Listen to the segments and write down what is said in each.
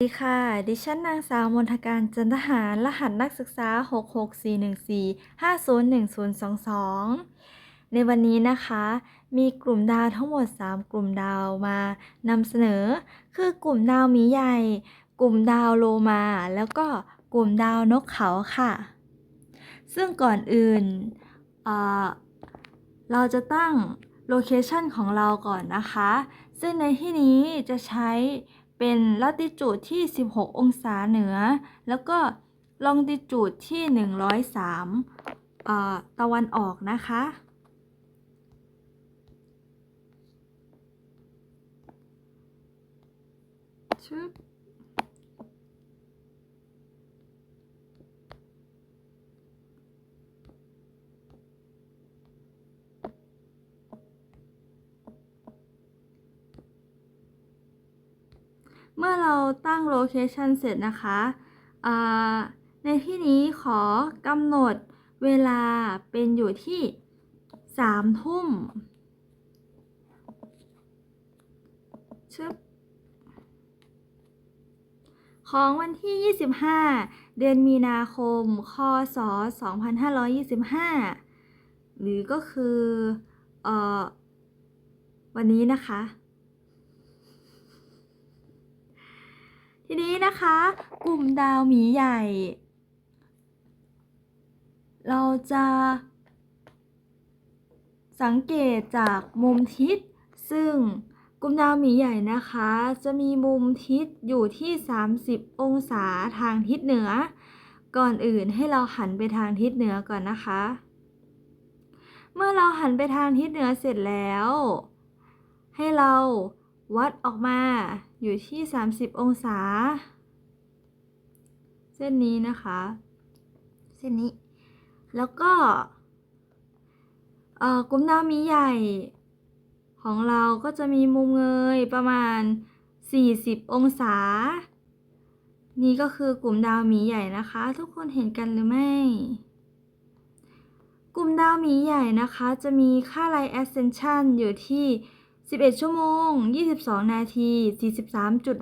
สวัสดีค่ะ ดิฉันนางสาวมนทการจันทหาร รหัสนักศึกษา 66414501022 ในวันนี้นะคะ มีกลุ่มดาวทั้งหมด 3 กลุ่มดาวมานำเสนอ คือกลุ่มดาวหมีใหญ่ กลุ่มดาวโลมา แล้วก็กลุ่มดาวนกเขาค่ะ ซึ่งก่อนอื่นเเราจะตั้งโลเคชันของเราก่อนนะคะ ซึ่งในที่นี้จะใช้ เป็นลัติจูดที่ 16 องศาเหนือ แล้วก็ลองติจูดที่ 103อ่อตะวันออกนะคะ ชึบ เมื่อเราตั้งโลเคชันเสร็จนะคะในที่นี้ขอกำหนดเวลาเป็นอยู่ที่3ทุ่มชึบของวันที่ 25 เดือนมีนาคม คศ 2525 หรือก็คือออวันนี้นะคะ ทีนี้นะคะ กลุ่มดาวหมีใหญ่ เราจะสังเกตจากมุมทิศ ซึ่งกลุ่มดาวหมีใหญ่นะคะ จะมีมุมทิศอยู่ที่ 30 องศาทางทิศเหนือ ก่อนอื่นให้เราหันไปทางทิศเหนือก่อนนะคะ เมื่อเราหันไปทางทิศเหนือเสร็จแล้ว ให้เราวัดออกมา อยู่ที่ 30 องศา เส้นนี้นะคะ เส้นนี้ แล้วก็เอ่อกลุ่มดาวมีใหญ่ ของเราก็จะมีมุมเงยประมาณ 40 องศา นี่ก็คือกลุ่มดาวหมีใหญ่นะคะ ทุกคนเห็นกันหรือไม่ กลุ่มดาวหมีใหญ่นะคะ จะมีค่าไลท์ ascension อยู่ที่ 11 ชั่วโมง 22 นาที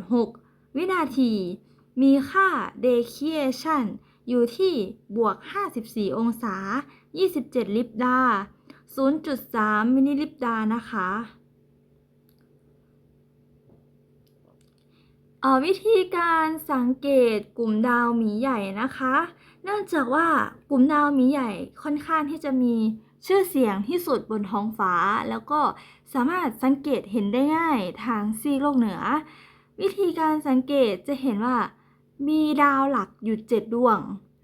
43.6 วินาที มีค่า deviation อยู่ที่บวก 54 องศา 27 ลิปดา 0.3 มิลลิลิปดานะคะออวิธีการสังเกตกลุ่มดาวหมีใหญ่นะคะ เนื่องจากว่ากลุ่มดาวหมีใหญ่ค่อนข้างที่จะมีชื่อเสียงที่สุดบนท้องฟ้า แล้วก็ สามารถสังเกตเห็นได้ง่ายทางซีกโลกเหนือ วิธีการสังเกตจะเห็นว่า มีดาวหลักอยู่เจ็ดดวง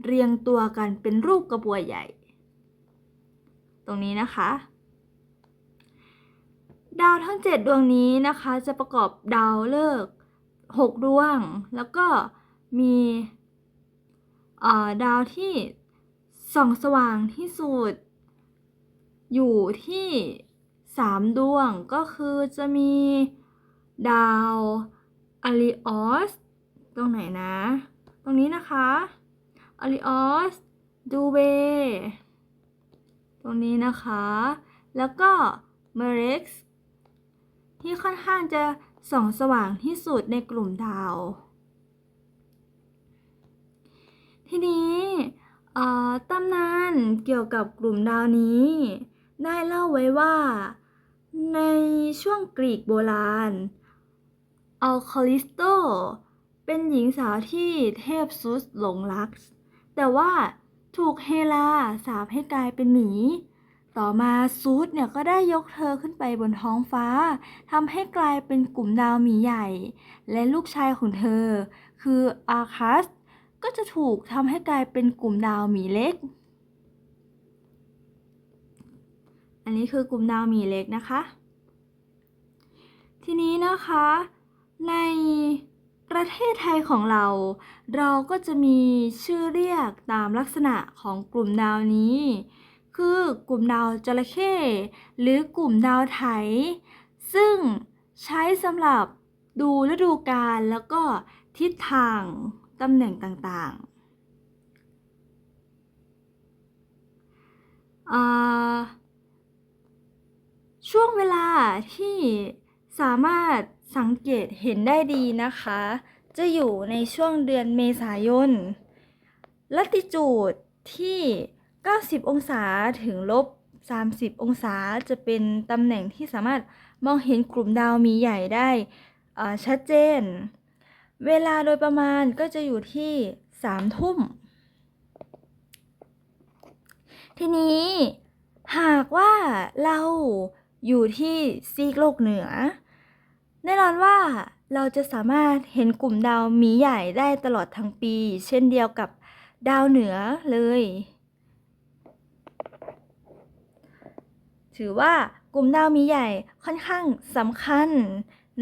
เรียงตัวกันเป็นรูปกระบวยใหญ่ ตรงนี้นะคะ ดาวทั้ง 7 ดวงนี้นะคะจะประกอบดาวฤกษ์6ดวง แล้วก็มีดาวที่ส่องสว่างที่สุด อยู่ที่ 3ดวงก็คือจะมีดาวอาริออสตรงไหนนะ ตรงนี้นะคะอาริออสดูเบตรงนี้นะคะ แล้วก็เมเร็กซ์ที่ค่อนข้างจะส่องสว่างที่สุดในกลุ่มดาว ทีนี้เอ่อตำนานเกี่ยวกับกลุ่มดาวนี้ ได้เล่าไว้ว่า ในช่วงกรีกโบราณ อัลคาลิสโต เป็นหญิงสาวที่เทพซุสหลงรัก แต่ว่าถูกเฮลาสาปให้กลายเป็นหมี ต่อมาซูสเนี่ยก็ได้ยกเธอขึ้นไปบนท้องฟ้าทำให้กลายเป็นกลุ่มดาวหมีใหญ่ และลูกชายของเธอ คืออาคัส ก็จะถูกทำให้กลายเป็นกลุ่มดาวหมีเล็ก อันนี้คือกลุ่มดาวหมีเล็กนะคะ ทีนี้นะคะในประเทศไทยของเรา เราก็จะมีชื่อเรียกตามลักษณะของกลุ่มดาวนี้ คือกลุ่มดาวจระเข้หรือกลุ่มดาวไถ ซึ่งใช้สำหรับดูฤดูกาลแล้วก็ทิศทางตำแหน่งต่างๆอ่า ช่วงเวลาที่สามารถสังเกตเห็นได้ดีนะคะ จะอยู่ในช่วงเดือนเมษายน ลัติจูดที่ 90 องศาถึงลบ 30 องศาจะเป็นตำแหน่งที่สามารถมองเห็นกลุ่มดาวมีใหญ่ได้ชัดเจน เวลาโดยประมาณก็จะอยู่ที่3ทุ่ม ทีนี้หากว่าเรา อยู่ที่ซีกโลกเหนือ แน่นอนว่าเราจะสามารถเห็นกลุ่มดาวมีใหญ่ได้ตลอดทั้งปี เช่นเดียวกับดาวเหนือเลย ถือว่ากลุ่มดาวมีใหญ่ค่อนข้างสำคัญ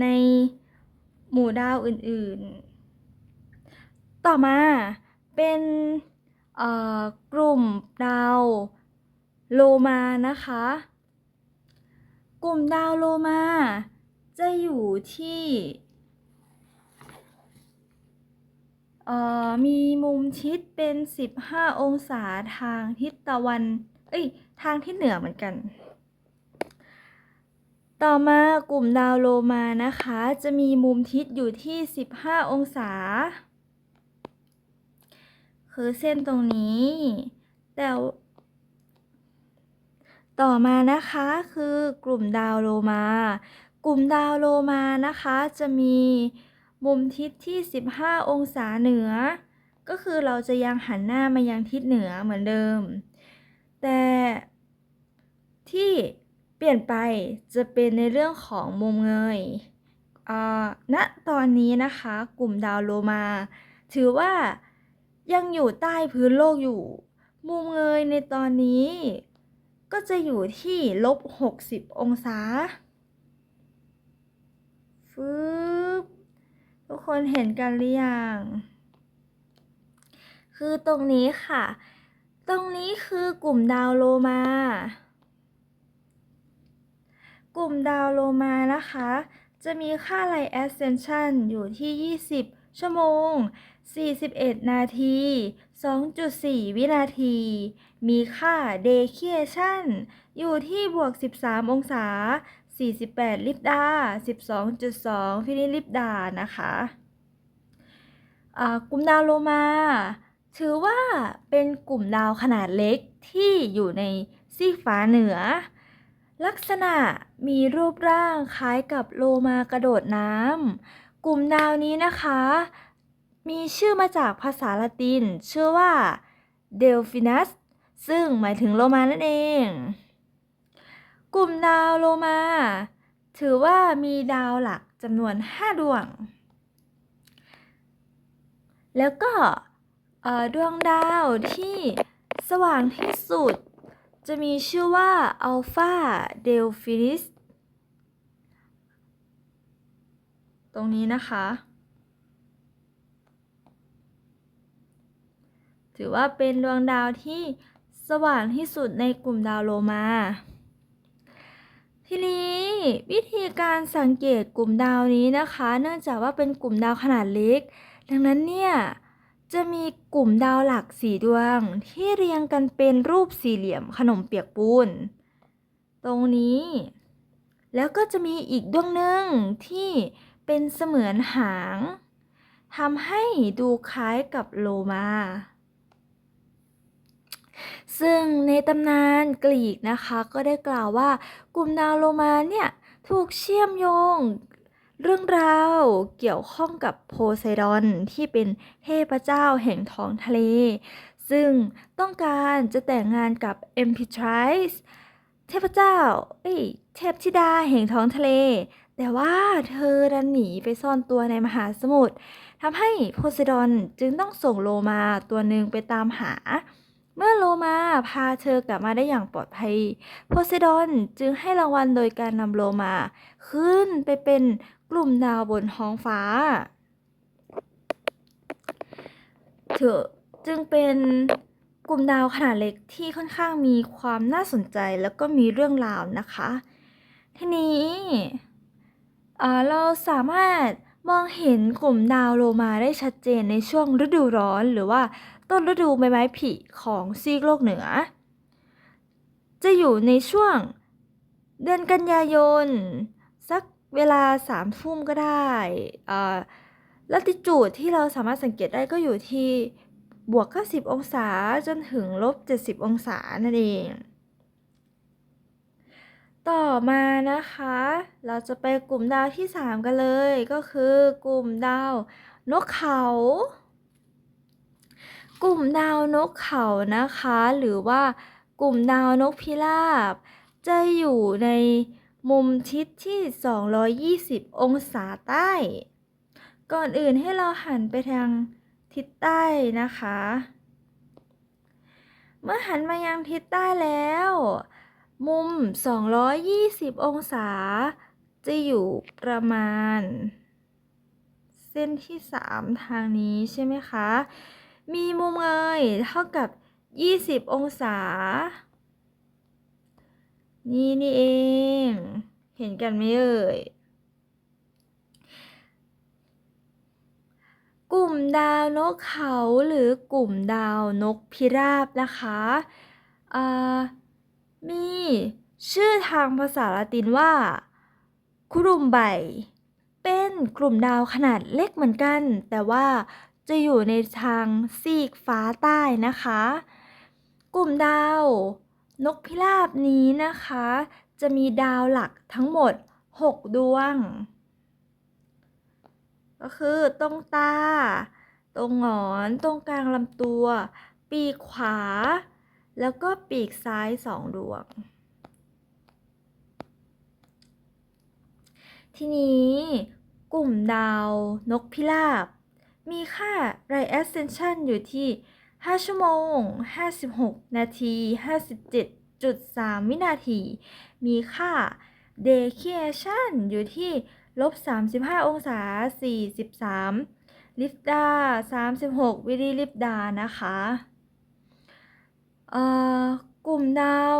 ในหมู่ดาวอื่นๆ ต่อมาเป็นกลุ่มดาวโลมานะคะ กลุ่มดาวโลมา จะอยู่ที่เอ่อมีมุมชิดเป็น 15 องศาทางทิศตะวัน เอ้ย ทางทิศเหนือเหมือนกัน ต่อมากลุ่มดาวโลมานะคะ จะมีมุมทิศอยู่ที่ 15 องศา คือเส้นตรงนี้ แต่ ต่อมานะคะคือกลุ่มดาวโลมา กลุ่มดาวโลมานะคะจะมีมุมทิศที่ 15 องศาเหนือ ก็คือเราจะยังหันหน้ามายังทิศเหนือเหมือนเดิม แต่ที่เปลี่ยนไปจะเป็นในเรื่องของมุมเงยอ่าณตอนนี้นะคะกลุ่มดาวโลมา ถือว่ายังอยู่ใต้พื้นโลกอยู่ มุมเงยในตอนนี้ ก็จะอยู่ที่ลบ60องศาฟึบทุกคนเห็นกันหรือยัง คือตรงนี้ค่ะ ตรงนี้คือกลุ่มดาวโลมา กลุ่มดาวโลมานะคะ จะมีค่าไลท์ ascension อยู่ที่ 20 ชั่วโมง 41 นาที 2.4 วินาที มีค่า deviation อยู่ที่บวก 13 องศา 48 ลิปดา 12.2 ฟินิลิปดา นะคะกลุ่มดาวโลมา ถือว่าเป็นกลุ่มดาวขนาดเล็กที่อยู่ในซีกฟ้าเหนือ ลักษณะมีรูปร่างคล้ายกับโลมากระโดดน้ำ กลุ่มดาวนี้นะคะ มีชื่อมาจากภาษาละติน ชื่อว่า Delphinus ซึ่งหมายถึงโลมานั่นเอง กลุ่มดาวโลมา ถือว่ามีดาวหลักจำนวน 5 ดวง แล้วก็ดวงดาวที่สว่างที่สุด จะมีชื่อว่า Alpha Delphinis ตรงนี้นะคะ ถือว่าเป็นดวงดาวที่สว่างที่สุดในกลุ่มดาวโลมา ทีนี้วิธีการสังเกตกลุ่มดาวนี้นะคะ เนื่องจากว่าเป็นกลุ่มดาวขนาดเล็ก ดังนั้นเนี่ยจะมีกลุ่มดาวหลักสี่ดวงที่เรียงกันเป็นรูปสี่เหลี่ยมขนมเปียกปูน ตรงนี้ แล้วก็จะมีอีกดวงหนึ่งที่เป็นเสมือนหางทำให้ดูคล้ายกับโลมา ซึ่งในตำนานกรีกนะคะก็ได้กล่าวว่ากลุ่มดาวโลมาเนี่ยถูกเชื่อมโยงเรื่องราวเกี่ยวข้องกับโพไซดอนที่เป็นเทพเจ้าแห่งท้องทะเล ซึ่งต้องการจะแต่งงานกับเอมพิทริสเทพเจ้าเอ้ยเทพธิดาแห่งท้องทะเล แต่ว่าเธอดันหนีไปซ่อนตัวในมหาสมุทรทำให้โพไซดอนจึงต้องส่งโลมาตัวหนึ่งไปตามหา เมื่อโล พาเธอกลับมาได้อย่างปลอดภัย โพไซดอนจึงให้รางวัลโดยการนำโลมา ขึ้นไปเป็นกลุ่มดาวบนท้องฟ้าเถอจึงเป็นกลุ่มดาวขนาดเล็กที่ค่อนข้างมีความน่าสนใจแล้วก็มีเรื่องราวนะคะ ทีนี้เราสามารถ มองเห็นกลุ่มดาวโลมาได้ชัดเจนในช่วงฤดูร้อนหรือว่าต้นฤดูใบไม้ผลิของซีกโลกเหนือ จะอยู่ในช่วงเดือนกันยายน สักเวลาสามทุ่มก็ได้อ่าลัติจูดที่เราสามารถสังเกตได้ก็อยู่ที่บวก 90 องศาจนถึงลบ 70 องศานั่นเอง ต่อมานะคะ เราจะไปกลุ่มดาวที่ 3 กันเลยก็คือกลุ่มดาวนกเขา กลุ่มดาวนกเขานะคะ หรือว่ากลุ่มดาวนกพิราบ จะอยู่ในมุมทิศที่ 220 องศาใต้ ก่อนอื่นให้เราหันไปทางทิศใต้นะคะ เมื่อหันมายังทิศใต้แล้ว มุม 220 องศา จะอยู่ประมาณ เส้นที่ 3 ทางนี้ใช่ไหมคะ มีมุมเงยเท่ากับ 20 องศา นี่นี่เอง เห็นกันไหมเอ่ย กลุ่มดาวนกเขาหรือกลุ่มดาวนกพิราบนะคะ อ่ามี ชื่อทางภาษาละตินว่า คุรุมไบ เป็นกลุ่มดาวขนาดเล็กเหมือนกัน แต่ว่าจะอยู่ในทางซีกฟ้าใต้นะคะ กลุ่มดาว นกพิราบนี้นะคะ จะมีดาวหลักทั้งหมด 6 ดวง ก็คือตรงตา ตรงหงอน ตรงกลางลำตัว ปีกขวา แล้วก็ปีกซ้ายสองดวง ทีนี้กลุ่มดาวนกพิราบ มีค่า Ray Ascension อยู่ที่ 5 ชั่วโมง 56 นาที 57.3 วินาที มีค่า Deviation อยู่ที่ลบ 35 องศา 43 ลิฟดา 36 วิลิลิฟดา นะคะเอ่อกลุ่มดาว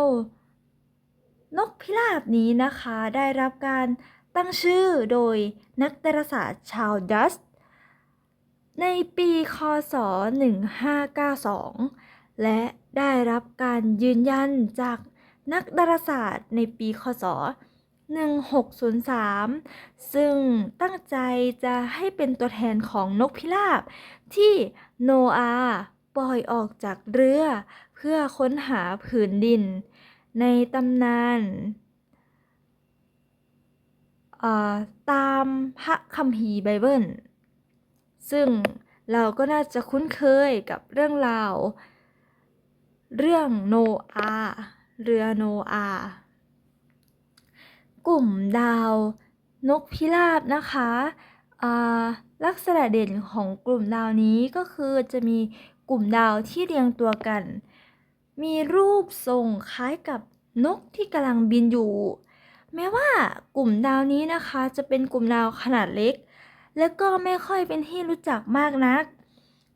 นกพิราบนี้นะคะได้รับการ ตั้งชื่อโดยนักดาราศาสตร์ชาวดัตช์ในปีคศ 1592 และได้รับการยืนยันจากนักดาราศาสตร์ในปีคศ 1603 ซึ่งตั้งใจจะให้เป็นตัวแทนของนกพิราบ ที่โนอาห์ปล่อยออกจากเรือ เพื่อค้นหาผืนดิน ในตำนาน ตามพระคัมภีร์ไบเบิล ซึ่งเราก็น่าจะคุ้นเคยกับเรื่องราว เรื่องโนอาเรือโนอา กลุ่มดาวนกพิราบนะคะลักษณะเด่นของกลุ่มดาวนี้ก็คือจะมีกลุ่มดาวที่เรียงตัวกัน มีรูปทรงคล้ายกับนกที่กำลังบินอยู่ แม้ว่ากลุ่มดาวนี้นะคะ จะเป็นกลุ่มดาวขนาดเล็ก และก็ไม่ค่อยเป็นที่รู้จักมากนัก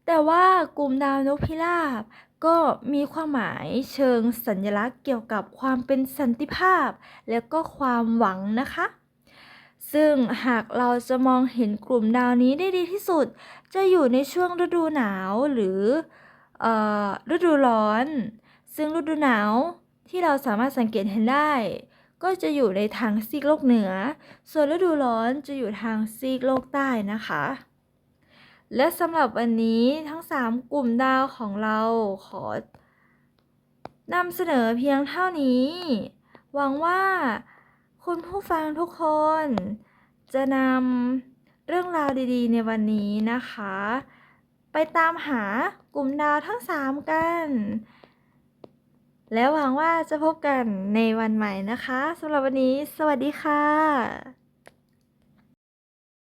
แต่ว่ากลุ่มดาวนกพิราบก็มีความหมายเชิงสัญลักษณ์เกี่ยวกับความเป็นสันติภาพ และก็ความหวังนะคะ ซึ่งหากเราจะมองเห็นกลุ่มดาวนี้ได้ดีที่สุด จะอยู่ในช่วงฤดูหนาวหรืออฤดูร้อน ซึ่งฤดูหนาวที่เราสามารถสังเกตเห็นได้ ก็จะอยู่ในทางซีกโลกเหนือ ส่วนฤดูร้อนจะอยู่ทางซีกโลกใต้นะคะ และสำหรับวันนี้ทั้ง 3 กลุ่มดาวของเราขอนำเสนอเพียงเท่านี้ หวังว่าคุณผู้ฟังทุกคน จะนำเรื่องราวดีๆ ในวันนี้นะคะ ไปตามหากลุ่มดาวทั้ง 3 กัน แล้วหวังว่าจะพบกันในวันใหม่นะคะสำหรับวันนี้ สวัสดีค่ะ